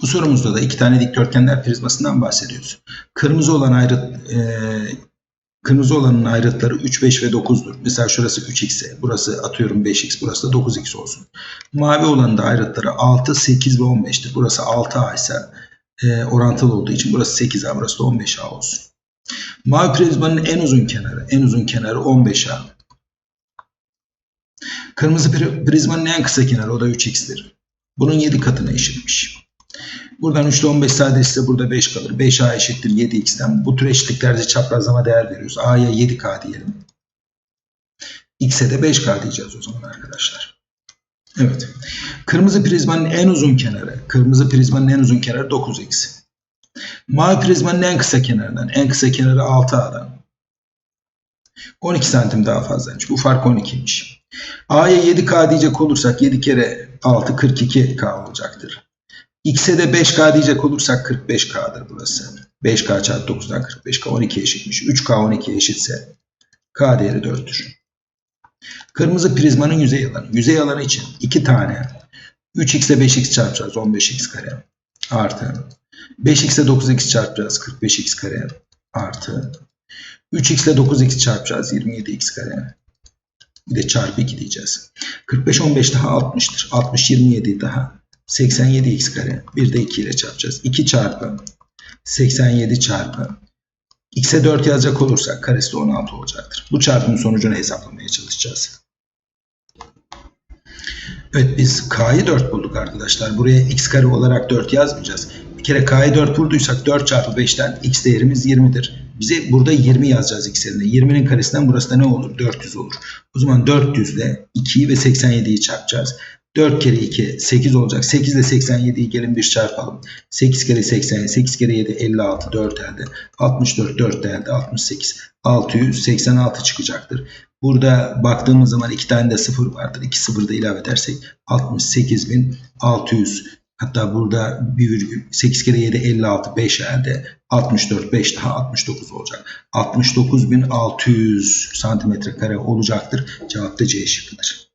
Bu sorumuzda da iki tane dikdörtgenler prizmasından bahsediyoruz. Kırmızı olan ayrıt e, kırmızı olanın ayrıtları 3, 5 ve 9'dur. Mesela şurası 3x ise burası atıyorum 5x burası da 9x olsun. Mavi olanın da ayrıtları 6, 8 ve 15'tir. Burası 6a ise e, orantılı olduğu için burası 8a burası da 15a olsun. Mavi prizmanın en uzun kenarı en uzun kenarı 15a. Kırmızı pri- prizmanın en kısa kenarı o da 3x'tir. Bunun 7 katına eşitmiş. Buradan 3 ile 15 sadeleşse burada 5 kalır. 5a eşittir 7x'ten. Bu tür eşitliklerde çaprazlama değer veriyoruz. a'ya 7k diyelim. x'e de 5k diyeceğiz o zaman arkadaşlar. Evet. Kırmızı prizmanın en uzun kenarı. Kırmızı prizmanın en uzun kenarı 9x. Mavi prizmanın en kısa kenarından. En kısa kenarı 6a'dan. 12 santim daha fazlaymış. Bu fark 12'ymiş. A'ya 7K diyecek olursak 7 kere 6 42K olacaktır. X'e de 5K diyecek olursak 45K'dır burası. 5K çarpı 9'dan 45K 12 eşitmiş. 3K 12 eşitse K değeri 4'tür. Kırmızı prizmanın yüzey alanı. Yüzey alanı için 2 tane 3x ile 5x çarpacağız 15x kare artı 5x ile 9x çarpacağız 45x kare artı 3x ile 9x çarpacağız 27x kare bir de çarpı 2 diyeceğiz. 45 15 daha 60'tır. 60 27 daha 87x kare. Bir de 2 ile çarpacağız. 2 çarpı 87 çarpı x'e 4 yazacak olursak karesi de 16 olacaktır. Bu çarpımın sonucunu hesaplamaya çalışacağız. Evet biz k'yı 4 bulduk arkadaşlar. Buraya x kare olarak 4 yazmayacağız. Bir kere k'yı 4 vurduysak 4 çarpı 5'ten x değerimiz 20'dir. Bize burada 20 yazacağız x yerine. 20'nin karesinden burası da ne olur? 400 olur. O zaman 400 ile 2'yi ve 87'yi çarpacağız. 4 kere 2 8 olacak. 8 ile 87'yi gelin bir çarpalım. 8 kere 80 8 kere 7 56 4 elde. 64 4 elde 68. 686 çıkacaktır. Burada baktığımız zaman iki tane de sıfır vardır. İki sıfır da ilave edersek 68.600 hatta burada bir virgül 8 kere 7 56 5 elde 64 5 daha 69 olacak. 69.600 santimetre kare olacaktır. Cevap da C şıkkıdır.